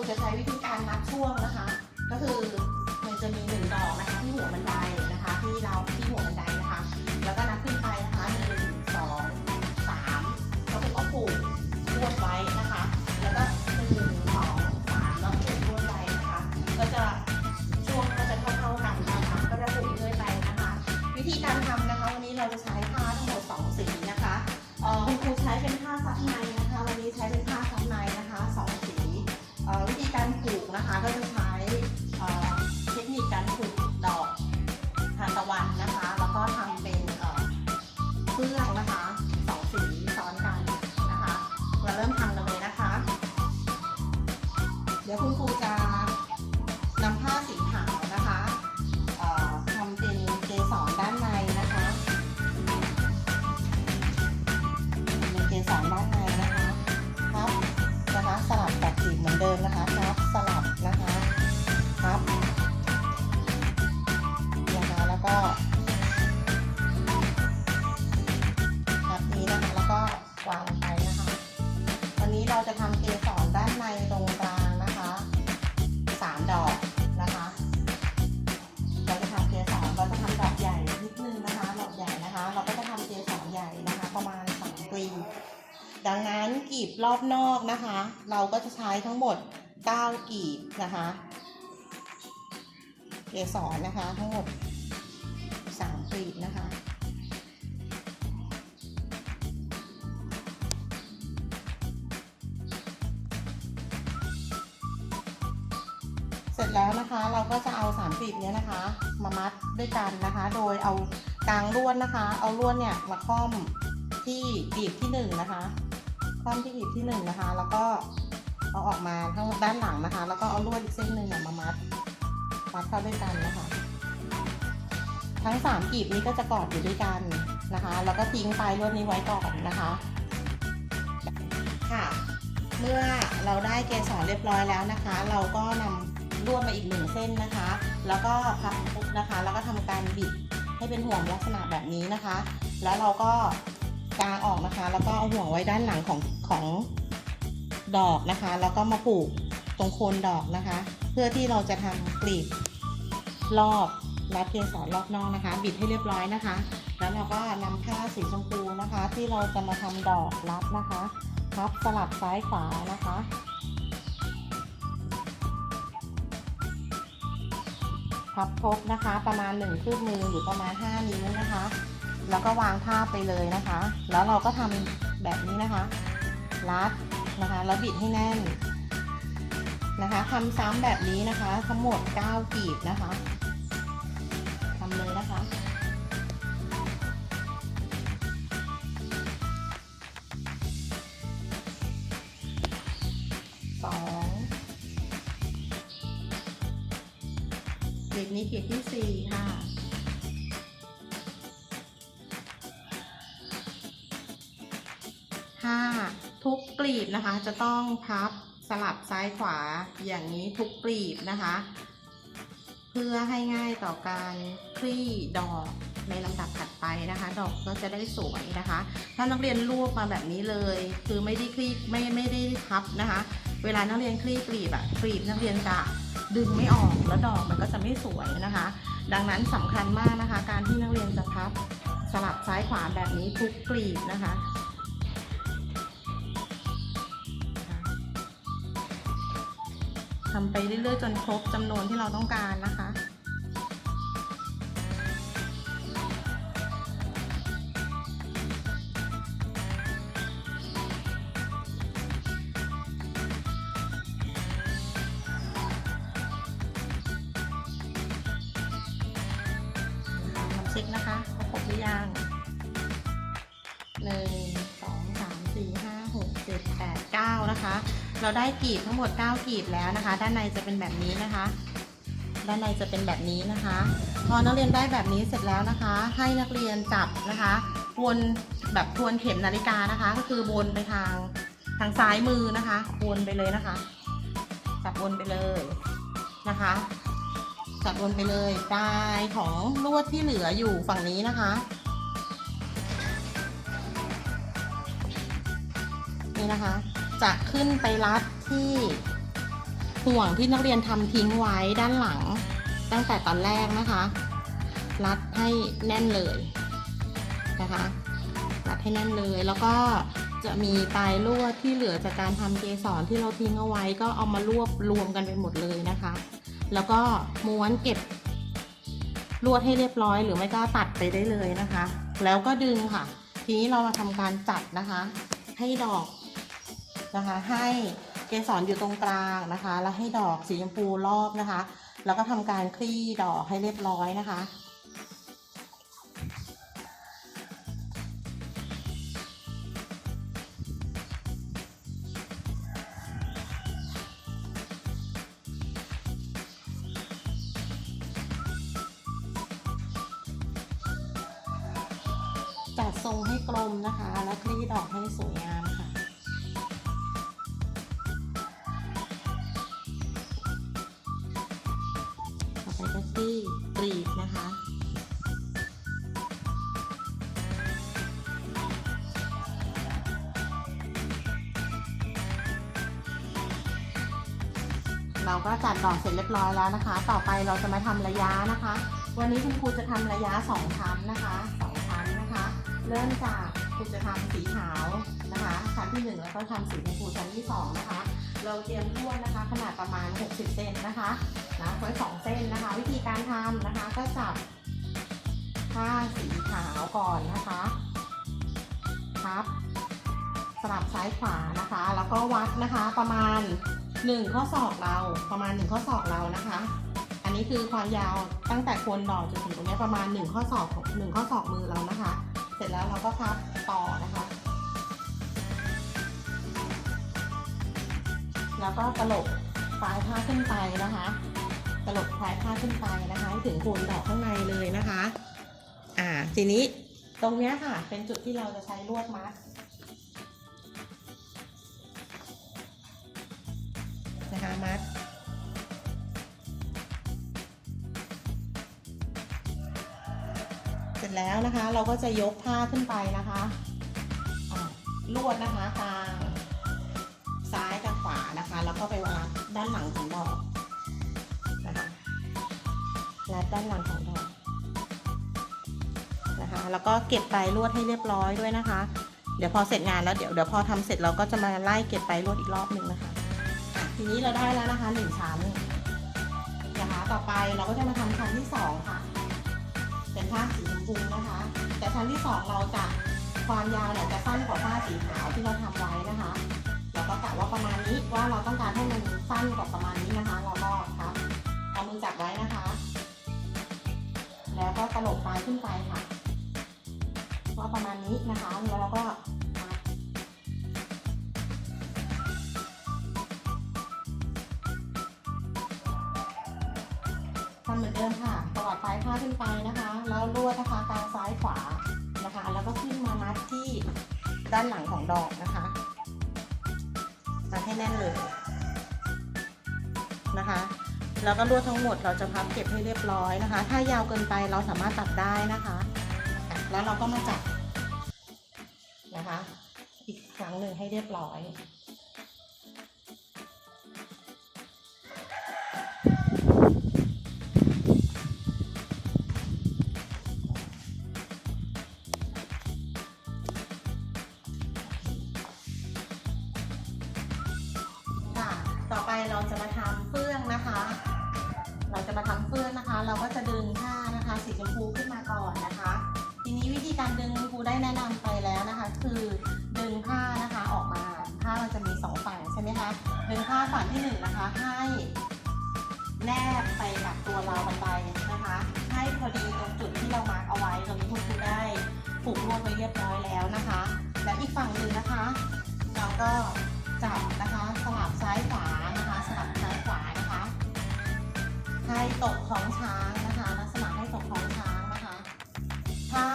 รูจะใช้วิธีการนับช่วงนะคะ ก็คือมันจะมีหนึ่งดอกนะคะที่หัวบันไดนะคะ ที่เราที่หัวบันไดนะคะ แล้วก็นับขึ้นไปนะคะหนึ่งสองสามแล้วคุณก็ผูกลวดไว้นะคะ แล้วก็หนึ่งสองสามแล้วผูกลวดไว้นะคะ ก็จะช่วงก็จะเท่าๆกันนะคะ ก็จะผูกเรื่อยไปนะคะ วิธีการทำนะคะ วันนี้เราจะใช้ผ้าทั้งหมดสองสีนะคะคุณครูใช้เป็นผ้าซับใน รอบนอกนะคะ เราก็จะใช้ทั้งหมด 9กลีบนะคะเกสรนะคะทั้งหมด 3กลีบนะคะเสร็จแล้วนะคะเราก็จะเอาสามกลีบเนี้ยนะคะ มามัดด้วยกันนะคะ โดยเอากลางลวดนะคะ เอาลวดเนี่ยมาคล้อมที่กลีบที่หนึ่งนะคะ คล้อมที่กลีบที่หนึ่งนะคะ แล้วก็เอาออกมาทั้งด้านหลังนะคะ แล้วก็เอาลวดอีกเส้นหนึ่งมามัด มัดเข้าด้วยกันนะคะ ทั้งสามกลีบนี้ก็จะกอดอยู่ด้วยกันนะคะ แล้วก็ทิ้งปลายลวดนี้ไว้ก่อนนะคะ ค่ะ เมื่อเราได้เกสรเรียบร้อยแล้วนะคะ เราก็นำลวดมาอีกหนึ่งเส้นนะคะ แล้วก็พับปุ๊บนะคะ แล้วก็ทำการบิดให้เป็นห่วงลักษณะแบบนี้นะคะ แล้วเราก็ กางออกนะคะ แล้วก็เอาห่วงไว้ด้านหลังของของดอกนะคะ แล้วก็มาผูกตรงโคนดอกนะคะ เพื่อที่เราจะทำกลีบรอบรัดเกสรรอบนอกนะคะ บิดให้เรียบร้อยนะคะ แล้วเราก็นำผ้าสีชมพูนะคะ ที่เราจะมาทำดอกรัดนะคะพับสลับซ้ายขวานะคะพับทบนะคะ ประมาณ1คืบมือหรือประมาณ 5 นิ้วนะคะ แล้วก็วางผ้าไปเลยนะคะ แล้วเราก็ทำแบบนี้นะคะ รัดนะคะ แล้วบิดให้แน่นนะคะทำซ้ำแบบนี้นะคะ ทั้งหมด 9 กีบนะคะ 5 ทุกกลีบนะคะ จะต้องพับสลับซ้ายขวาอย่างนี้ทุกกลีบนะคะ เพื่อให้ง่ายต่อการคลี่ดอกในลำดับถัดไปนะคะ ดอกก็จะได้สวยนะคะ ถ้านักเรียนลวกมาแบบนี้เลย คือไม่ได้คลี่ไม่ไม่ได้พับนะคะ เวลานักเรียนคลี่กลีบอะกลีบนักเรียนจะดึงไม่ออกแล้วดอกมันก็จะไม่สวยนะคะ ดังนั้นสำคัญมากนะคะ การที่นักเรียนจะพับสลับซ้ายขวาแบบนี้ทุกกลีบนะคะ ทำไปเรื่อยๆ จนครบจำนวนที่เราต้องการนะคะ กีบทั้งหมด 9กลีบแล้วนะคะ ด้านในจะเป็นแบบนี้นะคะ ด้านในจะเป็นแบบนี้นะคะ พอนักเรียนได้แบบนี้เสร็จแล้วนะคะ ให้นักเรียนจับนะคะวนแบบทวนเข็มนาฬิกานะคะ ก็คือวนไปทางทางซ้ายมือนะคะ วนไปเลยนะคะ จับวนไปเลยนะคะ จับวนไปเลยปลายของลวดที่เหลืออยู่ฝั่งนี้นะคะนี่นะคะ จะขึ้นไปรัด ที่ห่วงที่นักเรียนทำทิ้งไว้ด้านหลัง ตั้งแต่ตอนแรกนะคะ รัดให้แน่นเลยนะคะ รัดให้แน่นเลยแล้วก็จะมีปลายลวดที่เหลือจากการทำเกสรที่เราทิ้งเอาไว้ก็เอามารวบรวมกันไปหมดเลยนะคะ แล้วก็ม้วนเก็บลวดให้เรียบร้อย หรือไม่ก็ตัดไปได้เลยนะคะ แล้วก็ดึงค่ะ ทีนี้เรามาทำการจัดนะคะ ให้ดอกนะคะให้ เกสรอยู่ตรงกลางนะคะ แล้วให้ดอกสีชมพูรอบนะคะ แล้วก็ทำการคลี่ดอกให้เรียบร้อยนะคะ จัดทรงให้กลมนะคะ แล้วคลี่ดอกให้สวยงามค่ะ เราก็จัดดอกเสร็จเรียบร้อยแล้วนะคะ ต่อไปเราจะมาทำระยะนะคะ วันนี้คุณครูจะทำระยะสองชั้นนะคะสองชั้นนะคะ เริ่มจากคุณจะทำสีขาวนะคะชั้นที่หนึ่งแล้วก็ทำสีชมพูชั้นที่สองนะคะ เราเตรียมลวดนะคะ ขนาดประมาณ 60เซนนะคะนะไว้สองเส้นนะคะ วิธีการทำนะคะก็จับผ้าสีขาวก่อนนะคะพับสลับซ้ายขวานะคะ แล้วก็วัดนะคะประมาณ 1 ข้อศอกเราประมาณ 1 ข้อศอกเรานะคะ อันนี้คือความยาวตั้งแต่โคนดอกจนถึงตรงนี้ประมาณ 1 ข้อศอกของ1ข้อศอกมือเรานะคะ เสร็จแล้วเราก็พับต่อนะคะ แล้วก็กระโหลกปลายผ้าขึ้นไปนะคะกระโหลกปลายผ้าขึ้นไปนะคะถึงโคนดอกข้างในเลยนะคะ อ่าทีนี้ตรงนี้ค่ะเป็นจุดที่เราจะใช้ลวดมัด นะคะมัด เสร็จแล้วนะคะเราก็จะยกผ้าขึ้นไปนะคะลวดนะคะกลางซ้ายกับขวานะคะ แล้วก็ไปวางด้านหลังของดอกนะคะรัดด้านหลังของดอกนะคะ แล้วก็เก็บปลายลวดให้เรียบร้อยด้วยนะคะ เดี๋ยวพอเสร็จงานแล้วเดี๋ยวเดี๋ยวพอทำเสร็จเราก็จะมาไล่เก็บปลายลวดอีกรอบหนึ่งนะคะ ทีนี้เราได้แล้วนะคะหนึ่งชั้นนะคะ ต่อไปเราก็จะมาทำชั้นที่สองค่ะ เป็นผ้าสีชมพูนะคะ แต่ชั้นที่สองเราจะความยาวเนี่ยจะสั้นกว่าผ้าสีขาวที่เราทำไว้นะคะเราก็กะว่าประมาณนี้ว่าเราต้องการให้มันสั้นกว่าประมาณนี้นะคะ เราก็ครับเอามือจับไว้นะคะ แล้วก็กระโหลกปลายขึ้นไปค่ะว่าประมาณนี้นะคะแล้วเราก็ ผ้าขึ้นไปนะคะ แล้วลวดนะคะกลางซ้ายขวานะคะ แล้วก็ขึ้นมามัดที่ด้านหลังของดอกนะคะมัดให้แน่นเลยนะคะ แล้วก็ลวดทั้งหมดเราจะพับเก็บให้เรียบร้อยนะคะ ถ้ายาวเกินไปเราสามารถตัดได้นะคะอะแล้วเราก็มาจับนะคะ อีกครั้งหนึ่งให้เรียบร้อย เราจะมาทำเฟื่องนะคะ เราก็จะดึงผ้านะคะสีชมพูขึ้นมาก่อนนะคะ ทีนี้วิธีการดึงครูได้แนะนำไปแล้วนะคะ คือดึงผ้านะคะออกมาผ้ามันจะมีสองฝั่งใช่ไหมคะดึงผ้าฝั่งที่หนึ่งนะคะให้แนบไปกับตัวราวบันไดนะคะ ให้พอดีตรงจุดที่เรามาร์กเอาไว้ตรงนี้คุณครูได้ผูกลวดไว้เรียบร้อยแล้วนะคะ และอีกฝั่งหนึ่งนะคะ เราก็จับนะคะสลับซ้ายขวา ให้ตกของช้างนะคะ ลักษณะให้ตกของช้างนะคะ ถ้า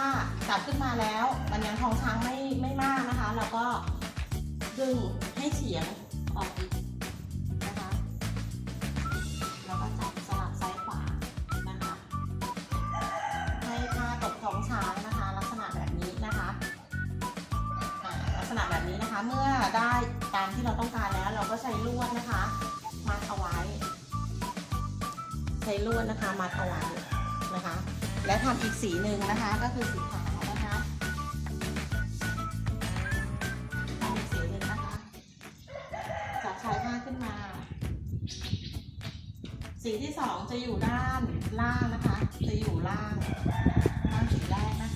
จับขึ้นมาแล้วมันยังท้องช้างไม่ไม่มากนะคะ เราก็ดึงให้เฉียงออกอีกนะคะแล้วก็จับสลับซ้ายขวานะคะให้ผ้าตกท้องช้างนะคะ ลักษณะแบบนี้นะคะลักษณะแบบนี้นะคะเมื่อได้ตามที่เราต้องการแล้ว เราก็ใช้ลวดนะคะมัดเอาไว้ ช้ลวดนะคะมัดเอาไว้นะคะ และทำอีกสีหนึ่งนะคะ ก็คือสีขาวนะคะทำอีกสีหนึ่งนะคะจับชายผ้าขึ้นมา สีที่สองจะอยู่ด้านล่างนะคะ จะอยู่ล่างด้านสีแรกนะ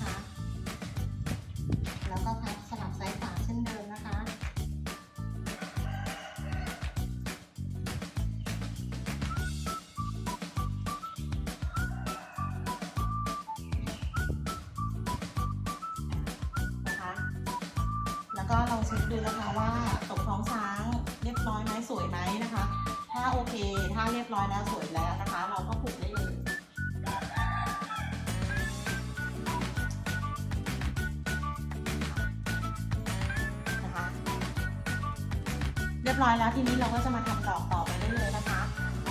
คะ ดูนะคะว่าตกท้องช้างเรียบร้อยไหมสวยไหมนะคะ ถ้าโอเค ถ้าเรียบร้อยแล้วสวยแล้วนะคะ เราก็ผูกได้เลยนะคะเรียบร้อยแล้วทีนี้เราก็จะมาทำดอกต่อไปได้เลยนะคะ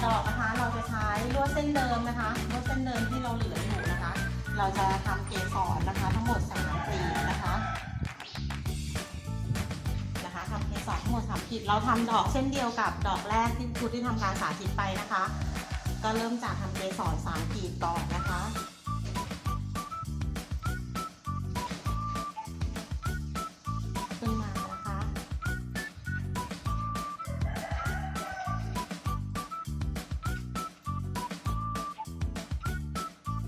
ดอกนะคะเราจะใช้ลวดเส้นเดิมนะคะลวดเส้นเดิมที่เราเหลืออยู่นะคะ เราจะทำเกสรนะคะ ทั้งหมด3กลี ทำเกสรทั้งหมด3กลีบเราทำดอกเช่นเดียวกับดอกแรกที่ครูที่ทำการสาธิตไปนะคะ ก็เริ่มจากทำเกสร3กลีบก่อนนะคะขึ้นมานะคะ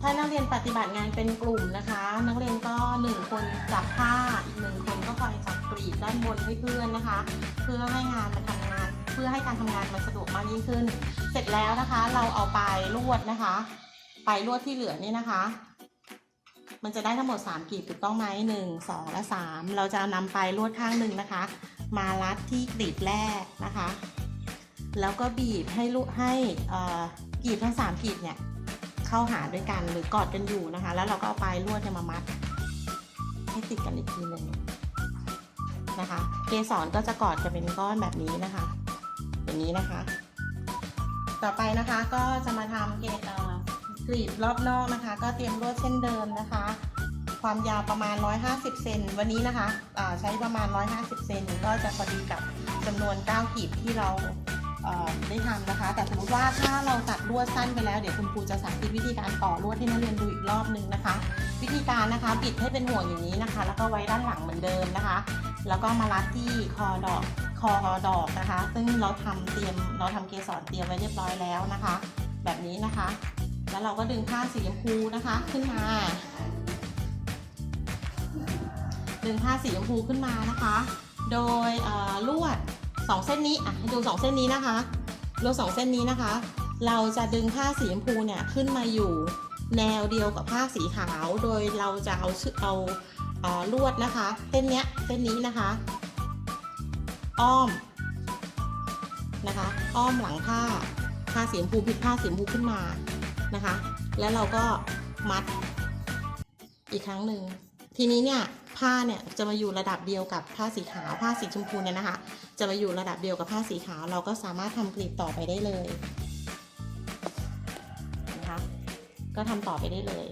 ถ้านักเรียนปฏิบัติงานเป็นกลุ่มนะคะ นักเรียนก็หนึ่งคนจับผ้าอีกหนึ่งคนก็คอยจับ กรีดด้านบนให้เพื่อนนะคะ เพื่อให้งานมันทำงาน เพื่อให้การทำงานมันสะดวกมากยิ่งขึ้น เสร็จแล้วนะคะ เราเอาปลายลวดนะคะ ปลายลวดที่เหลือนี่นะคะ มันจะได้ทั้งหมด 3กลีบถูกต้องไหมหนึ่งสองและสามเราจะนำปลายลวดข้างหนึ่งนะคะ มารัดที่กลีบแรกนะคะ แล้วก็บีบให้ลูกให้กลีบทั้งสามกลีบเนี่ยเข้าหาด้วยกันหรือกอดกันอยู่นะคะ แล้วเราก็เอาปลายลวดเนี่ยมามัดให้ติดกันอีกทีหนึ่ง นะคะ เกสรก็จะกอดกันเป็นก้อนแบบนี้นะคะ อย่างนี้นะคะ ต่อไปนะคะก็จะมาทำเกสเอ่อกลีบรอบนอกนะคะ ก็เตรียมลวดเช่นเดิมนะคะ ความยาวประมาณ 150 เซนวันนี้นะคะใช้ประมาณ 150 เซนก็จะพอดีกับจำนวน9กลีบที่เราได้ทำนะคะ แต่สมมติว่าถ้าเราตัดลวดสั้นไปแล้วเดี๋ยวคุณครูจะสาธิตวิธีการต่อลวดให้นักเรียนดูอีกรอบนึงนะคะ วิธีการนะคะ บิดให้เป็นห่วงอย่างนี้นะคะ แล้วก็ไว้ด้านหลังเหมือนเดิมนะคะ แล้วก็มารัดที่คอดอกคอดอกนะคะ ซึ่งเราทำเตรียมเราทำเกสรเตรียมไว้เรียบร้อยแล้วนะคะ แบบนี้นะคะ แล้วเราก็ดึงผ้าสีชมพูนะคะขึ้นมา ดึงผ้าสีชมพูขึ้นมานะคะ โดยลวดสองเส้นนี้อะให้ดูสองเส้นนี้นะคะลวดสองเส้นนี้นะคะ เราจะดึงผ้าสีชมพูเนี่ยขึ้นมาอยู่แนวเดียวกับผ้าสีขาว โดยเราจะเอาชอเอาเอ่อ ลวดนะคะ เส้นเนี้ยเส้นนี้นะคะ อ้อมนะคะ อ้อมหลังผ้าผ้าสีชมพูพลิกผ้าสีชมพูขึ้นมานะคะ แล้วเราก็มัดอีกครั้งหนึ่งทีนี้เนี่ยผ้าเนี่ยจะมาอยู่ระดับเดียวกับผ้าสีขาวผ้าสีชมพูเนี่ยนะคะ จะมาอยู่ระดับเดียวกับผ้าสีขาว เราก็สามารถทำกลีบต่อไปได้เลยนะคะก็ทำต่อไปได้เลย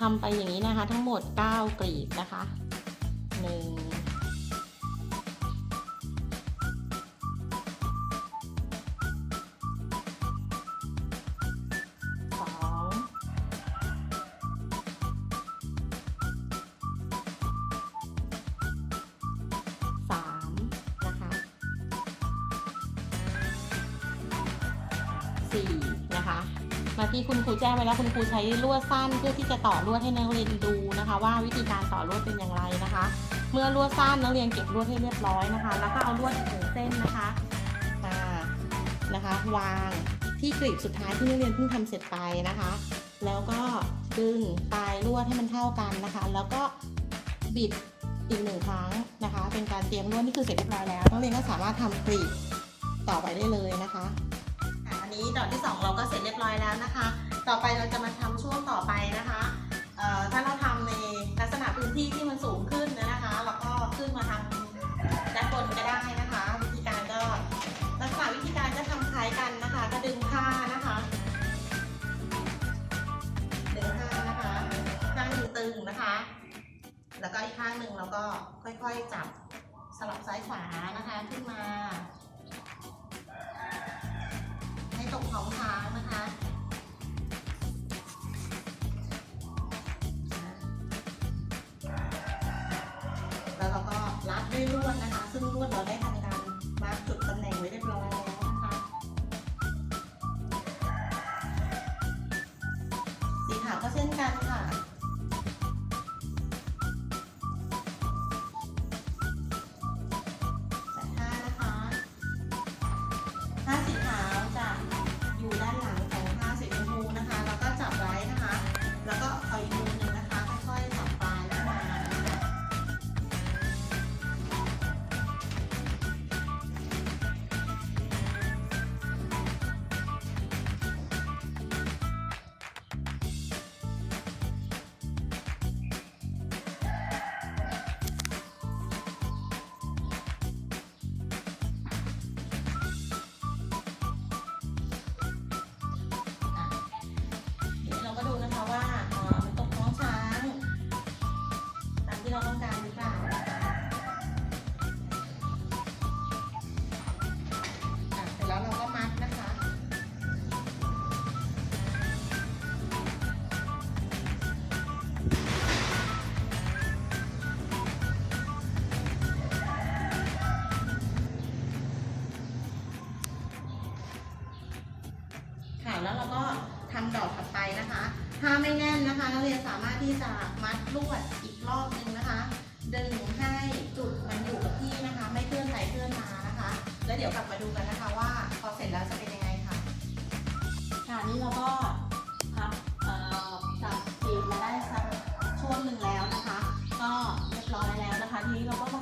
ทำไปอย่างนี้นะคะ ทั้งหมด 9กลีบนะคะ 1 ครูแจ้งไว้แล้วคุณครูใช้ลวดสั้นเพื่อที่จะต่อลวดให้นักเรียนดูนะคะ ว่าวิธีการต่อลวดเป็นอย่างไรนะคะ เมื่อลวดสั้นนักเรียนเก็บลวดให้เรียบร้อยนะคะ แล้วก็เอาลวดอีกหนึ่งเส้นนะคะอ่านะคะ วางที่กลีบสุดท้ายที่นักเรียนเพิ่งทำเสร็จไปนะคะ แล้วก็ดึงปลายลวดให้มันเท่ากันนะคะ แล้วก็บิดอีกหนึ่งครั้งนะคะ เป็นการเตรียมลวดนี่คือเสร็จเรียบร้อยแล้วนักเรียนก็สามารถทำกลีบต่อไปได้เลยนะคะอะอันนี้ดอกที่ 2 เราก็เสร็จเรียบร้อยแล้วนะคะ ต่อไปเราจะมาทำช่วงต่อไปนะคะถ้าเราทำในลักษณะพื้นที่ที่มันสูงขึ้นนะคะเราก็ขึ้นมาทาด้านบนก็ได้นะคะ วิธีการก็ลักษณะวิธีการก็ทำคล้ายกันนะคะ ก็ดึงผ้านะคะดึงผ้านะคะข้างหนึ่งตึงนะคะ แล้วก็อีกข้างหนึ่งเราก็ค่อยๆจับสลับซ้ายขวานะคะขึ้นมา นะคะ ซึ่งลวดเราได้ทำการมาร์กจุดตำแหน่งไว้เรียบร้อย จากมัดลวดอีกรอบนึงนะคะ ดึงให้จุดมันอยู่กับที่นะคะ ไม่เคลื่อนไปเคลื่อนมานะคะ แล้วเดี๋ยวกลับมาดูกันนะคะว่าพอเสร็จแล้วจะเป็นยังไงค่ะ ค่ะนี้เราก็พับจับฟิล์มมาได้สักช่วงหนึ่งแล้วนะคะ ก็เรียบร้อยแล้วนะคะ ทีนี้เราก็มา